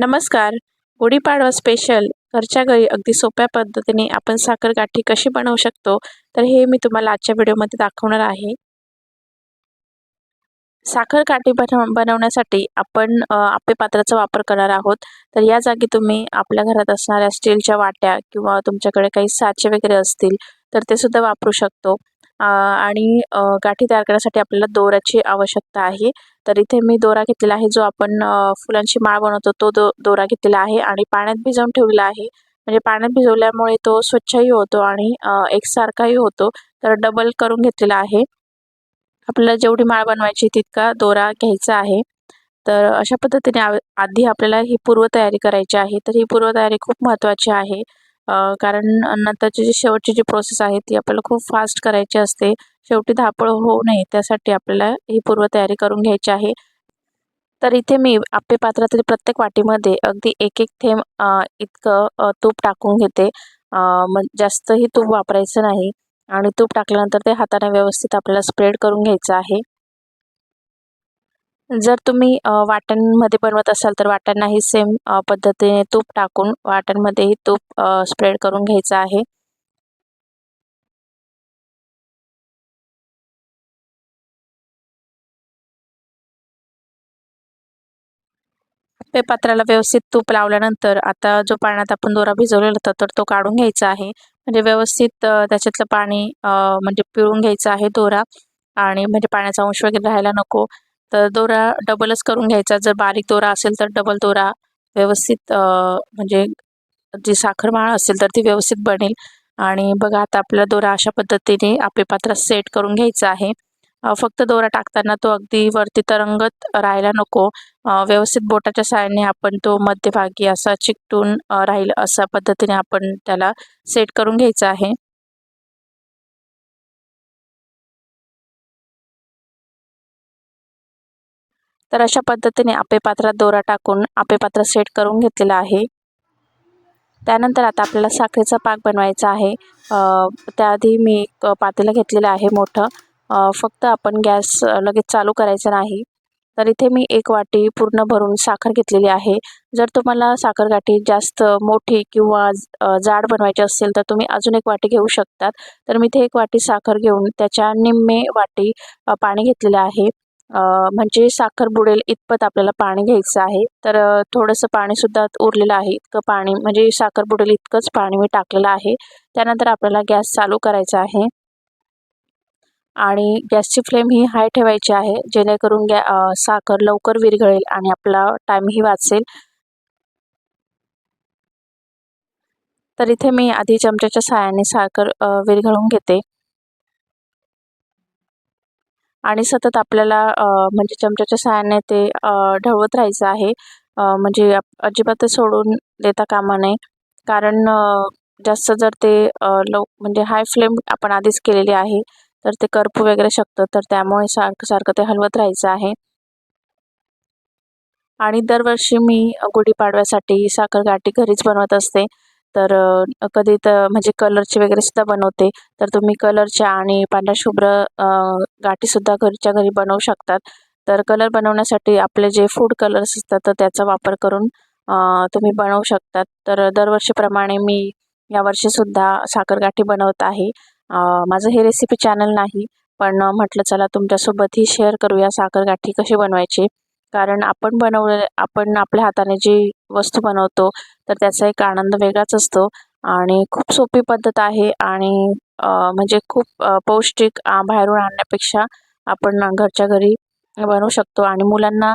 नमस्कार. गुढीपाडवा स्पेशल घरच्या घरी अगदी सोप्या पद्धतीने आपण साखर गाठी कशी बनवू शकतो? तर हे मी तुम्हाला आजच्या व्हिडिओमध्ये दाखवणार आहे. साखर काठी बन बनवण्यासाठी आपण आपे पात्राचा वापर करणार आहोत. तर या जागी तुम्ही आपल्या घरात असणाऱ्या स्टीलच्या वाट्या किंवा तुमच्याकडे काही साचे वगैरे असतील तर ते सुद्धा वापरू शकतो. आणि गाठी तयार करण्यासाठी आपल्याला दोऱ्याची आवश्यकता आहे. तर इथे मी दोरा घेतलेला आहे जो आपण फुलांची माळ बनवतो तो दो दोरा घेतलेला आहे आणि पाण्यात भिजवून ठेवलेला आहे. म्हणजे पाण्यात भिजवल्यामुळे तो स्वच्छही होतो आणि एकसारखाही होतो. तर डबल करून घेतलेला आहे. आपल्याला जेवढी माळ बनवायची तितका दोरा घ्यायचा आहे. तर अशा पद्धतीने आधी आपल्याला ही पूर्वतयारी करायची आहे. तर ही पूर्वतयारी खूप महत्त्वाची आहे. कारण नंतरची जी शेवटची जी प्रोसेस आहे ती आपल्याला खूप फास्ट करायची असते. शेवटी धापळ होऊ नये त्यासाठी आपल्याला ही पूर्वतयारी करून घ्यायची आहे. तर इथे मी आपे पात्रातील प्रत्येक वाटीमध्ये अगदी एक एक थेंब इतकं तूप टाकून घेते. मग जास्तही तूप वापरायचं नाही. आणि तूप टाकल्यानंतर ते हाताने व्यवस्थित आपल्याला स्प्रेड करून घ्यायचं आहे. जर तुम्ही वाटणमध्ये बनवत असाल तर वाटणाही सेम पद्धतीने तूप टाकून वाटणमध्येही तूप स्प्रेड करून घ्यायचं आहे. ते पात्राला व्यवस्थित तूप लावल्यानंतर आता जो पाण्यात आपण दोरा भिजवलेला होता तर तो काढून घ्यायचा आहे. म्हणजे व्यवस्थित त्याच्यातलं पाणी म्हणजे पिळून घ्यायचं आहे दोरा. आणि म्हणजे पाण्याचा अंश वगैरे राहायला नको. तर दोरा डबलच करून घ्यायचा. जर बारीक दोरा असेल तर डबल दोरा व्यवस्थित म्हणजे जी साखरमाळ असेल तर ती व्यवस्थित बनेल. आणि बघा आता आपला दोरा अशा पद्धतीने आपले पात्र सेट करून घ्यायचा आहे. फक्त दोरा टाकताना तो अगदी वरती तरंगत राहायला नको. व्यवस्थित बोटाच्या साहाय्याने आपण तो मध्यभागी असा चिकटून राहील अशा पद्धतीने आपण त्याला सेट करून घ्यायचा आहे. तर अशा पद्धतीने आपे पात्रात दोरा टाकून आपे पात्र सेट करून घेतलेला आहे. त्यानंतर आता आपल्याला साखरेचा पाक बनवायचा आहे. त्याआधी मी एक पातेलं घेतलेलं आहे मोठं. फक्त आपण गॅस लगेच चालू करायचं नाही. तर इथे मी एक वाटी पूर्ण भरून साखर घेतलेली आहे. जर तुम्हाला साखर गाठी जास्त मोठी किंवा जाड बनवायची असेल तर तुम्ही अजून एक वाटी घेऊ शकतात. तर मी इथे एक वाटी साखर घेऊन त्याच्या निम्मे वाटी पाणी घेतलेलं आहे. म्हणजे साखर बुडेल इतपत आपल्याला पाणी घ्यायचं आहे. तर थोडंसं पाणीसुद्धा उरलेलं आहे. इतकं पाणी म्हणजे साखर बुडेल इतकंच पाणी मी टाकलेलं आहे. त्यानंतर आपल्याला गॅस चालू करायचा आहे. आणि गॅसची फ्लेम ही हाय ठेवायची आहे जेणेकरून गॅ साखर लवकर विरघळेल आणि आपला टाईमही वाचेल. तर इथे मी आधी चमच्याच्या साहाय्याने साखर विरघळून घेते. आणि सतत आपल्याला म्हणजे चमच्याच्या सहाय्याने ते ढवळत राहायचं आहे. म्हणजे अजिबात सोडून देता कामा नये. कारण जास्त जर ते लव म्हणजे हाय फ्लेम आपण आधीच केलेली आहे तर ते करपू वगैरे शकतं. तर त्यामुळे सारखं सारखं ते हलवत राहायचं आहे. आणि दरवर्षी मी गुढीपाडव्यासाठी साखर गाठी घरीच बनवत असते. तर कधी तर म्हणजे कलरचे वगैरे सुद्धा बनवते. तर तुम्ही कलरच्या आणि पांढऱ्याशुभ्र गाठीसुद्धा घरच्या घरी बनवू शकतात. तर कलर बनवण्यासाठी आपले जे फूड कलर्स असतात तर त्याचा वापर करून तुम्ही बनवू शकतात. तर दरवर्षीप्रमाणे मी यावर्षीसुद्धा साखरगाठी बनवत आहे. माझं हे रेसिपी चॅनल नाही पण म्हटलं चला तुमच्यासोबतही शेअर करूया साखरगाठी कशी बनवायची. कारण आपण बनवले आपण आपल्या हाताने जी वस्तू बनवतो तर त्याचा एक आनंद वेगळाच असतो. आणि खूप सोपी पद्धत आहे आणि म्हणजे खूप पौष्टिक बाहेरून आणण्यापेक्षा आपण घरच्या घरी बनवू शकतो. आणि मुलांना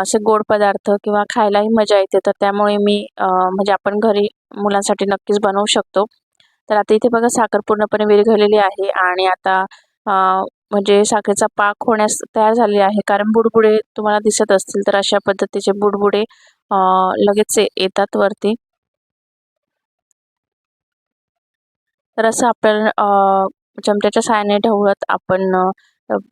असे गोड पदार्थ किंवा खायलाही मजा येते तर त्यामुळे मी म्हणजे आपण घरी मुलांसाठी नक्कीच बनवू शकतो. तर आता इथे बघा साखर पूर्णपणे विरघळलेली आहे आणि आता म्हणजे साखरेचा पाक होण्यास तयार झाले आहे. कारण बुडबुडे तुम्हाला दिसत असतील तर अशा पद्धतीचे बुडबुडे लगेच येतात वरती. तर असं आपल्याला चमच्याच्या साहाय्याने ढवळत आपण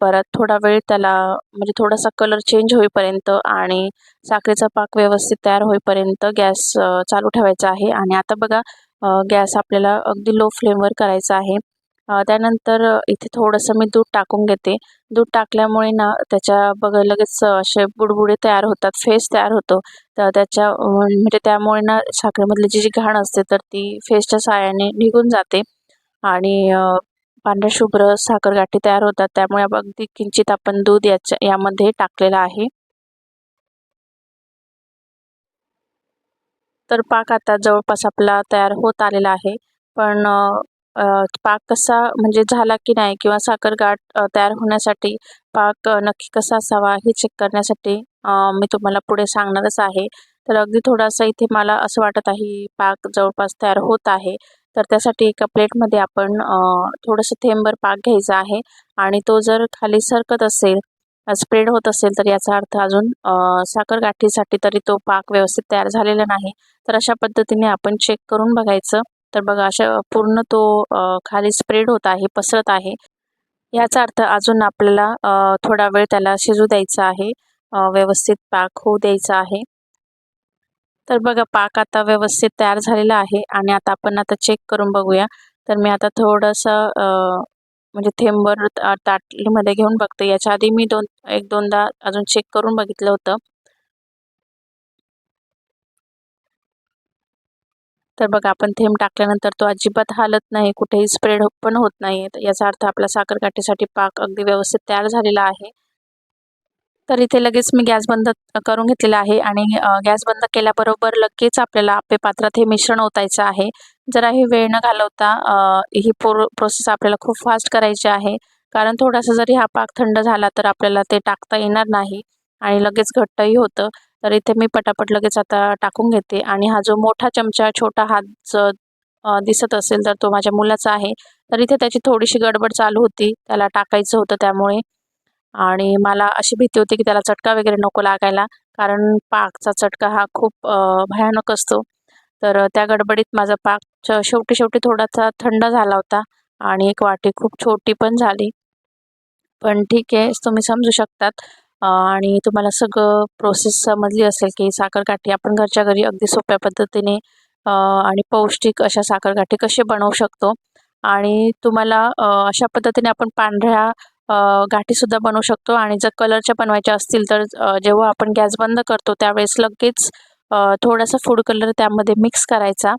परत थोडा वेळ त्याला म्हणजे थोडासा कलर चेंज होईपर्यंत आणि साखरेचा पाक व्यवस्थित तयार होईपर्यंत गॅस चालू ठेवायचा आहे. आणि आता बघा गॅस आपल्याला अगदी लो फ्लेमवर करायचा आहे. त्यानंतर इथे थोडंसं मी दूध टाकून घेते. दूध टाकल्यामुळे ना त्याच्या बघ लगेच असे बुडबुडे तयार होतात फेस तयार होतो. तर त्याच्या म्हणजे त्यामुळे ना साखरेमधली जी जी घाण असते तर ती फेसच्या साहाय्याने निघून जाते. आणि पांढऱ्या शुभ्र साखरगाठी तयार होतात. त्यामुळे अगदी किंचित आपण दूध याच्या यामध्ये टाकलेलं आहे. तर पाक आता जवळपास आपला तयार होत आलेला आहे. पण पाक कसा म्हणजे झाला की नाही किंवा साखर गाठ तयार होण्यासाठी पाक नक्की कसा असावा हे चेक करण्यासाठी मी तुम्हाला पुढे सांगणारच आहे. तर अगदी थोडासा इथे मला असं वाटत आहे पाक जवळपास तयार होत आहे. तर त्यासाठी एका प्लेटमध्ये आपण थोडंसं थेंबर पाक घ्यायचा आहे आणि तो जर खाली सरकत असेल स्प्रेड होत असेल तर याचा अर्थ अजून साखर गाठीसाठी तरी तो पाक व्यवस्थित तयार झालेला नाही. तर अशा पद्धतीने आपण चेक करून बघायचं. तर बघा अशा पूर्ण तो खाली स्प्रेड होत आहे पसरत आहे. याचा अर्थ अजून आपल्याला थोडा वेळ त्याला शिजू द्यायचा आहे. व्यवस्थित पाक होऊ द्यायचा आहे. तर बघा पाक आता व्यवस्थित तयार झालेला आहे आणि आता आपण आता चेक करून बघूया. तर मी आता थोडंसं म्हणजे थेंबर ताटलीमध्ये घेऊन बघते. याच्या आधी मी दोन एक दोनदा अजून चेक करून बघितलं होतं. तर बघा आपण थेंब टाकल्यानंतर तो अजिबात हालत नाही कुठेही स्प्रेड पण होत नाही. याचा अर्थ आपला साखरकाठीसाठी पाक अगदी व्यवस्थित तयार झालेला आहे. तर इथे लगेच मी गॅस बंद करून घेतलेला आहे आणि गॅस बंद केल्याबरोबर लगेच आपल्याला आपल्या पात्रात हे मिश्रण ओतायचं आहे. जरा हे वेळ न घालवता ही प्रो प्रोसेस आपल्याला खूप फास्ट करायची आहे. कारण थोडासा जरी हा पाक थंड झाला तर आपल्याला ते टाकता येणार नाही आणि लगेच घट्टही होतं. तर इथे मी पटापट लगेच आता टाकून घेते. आणि हा जो मोठा चमचा छोटा हात ज दिसत असेल तर तो माझ्या मुलाचा आहे. तर इथे त्याची थोडीशी गडबड चालू होती. त्याला टाकायचं होतं त्यामुळे. आणि मला अशी भीती होती की त्याला चटका वगैरे नको लागायला. कारण पाकचा चटका हा खूप भयानक असतो. तर त्या गडबडीत माझा पाक च- शेवटी शेवटी थोडासा थंड झाला होता. आणि एक वाटी खूप छोटी पण झाली. पण ठीक आहे तुम्ही समजू शकतात. आणि तुम्हाला सगळं प्रोसेस समजली असेल की साखरगाठी आपण घरच्या घरी अगदी सोप्या पद्धतीने आणि पौष्टिक अशा साखरगाठी कसे बनवू शकतो. आणि तुम्हाला अशा पद्धतीने आपण पांढऱ्या गाठीसुद्धा बनवू शकतो. आणि जर कलरच्या बनवायच्या असतील तर जेव्हा आपण गॅस बंद करतो त्यावेळेस लगेच थोडासा फूड कलर त्यामध्ये मिक्स करायचा.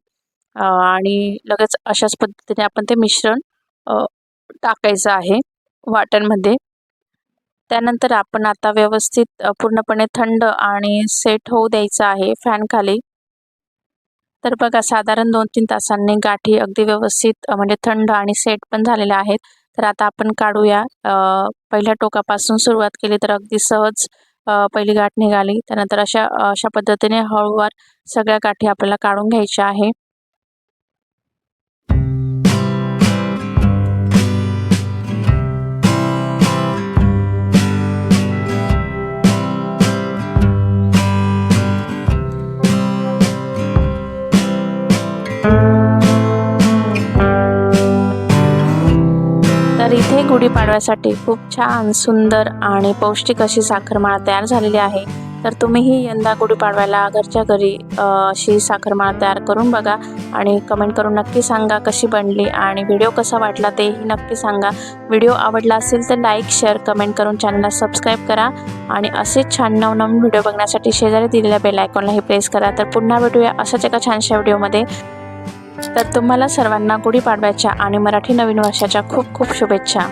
आणि लगेच अशाच पद्धतीने आपण ते मिश्रण टाकायचं आहे. वाटणमध्ये त्यानंतर आपण आता व्यवस्थित पूर्णपणे थंड आणि सेट होऊ द्यायचं आहे फॅनखाली तर बघा साधारण दोन तीन तासांनी गाठी अगदी व्यवस्थित म्हणजे थंड आणि सेट पण झालेल्या आहेत. तर आता आपण काढूया. पहिल्या टोकापासून सुरुवात केली तर अगदी सहज पहिली गाठ निघाली. त्यानंतर अशा अशा पद्धतीने हळूवार सगळ्या गाठी आपल्याला काढून घ्यायच्या आहे. इथे खूप छान सुंदर आणि पौष्टिक अशी साखरमाळा तयार झालेली आहे. तर तुम्हीही यंदा गुढीपाडव्याला घरच्या घरी अशी साखरमाळा तयार करून बघा आणि कमेंट करून नक्की सांगा कशी बनली आणि व्हिडिओ कसा वाटला तेही नक्की सांगा. व्हिडिओ आवडला असेल तर लाईक शेअर कमेंट करून चॅनलला सबस्क्राईब करा आणि असेच छान नवनवीन व्हिडिओ बघण्यासाठी शेजारी दिलेल्या बेल आयकॉनलाही प्रेस करा. तर पुन्हा भेटूया अशाच एका छानशा व्हिडिओमध्ये. तर तुम्हाला सर्वांना गुढीपाडव्याच्या आणि मराठी नवीन वर्षाच्या खूप खूप शुभेच्छा.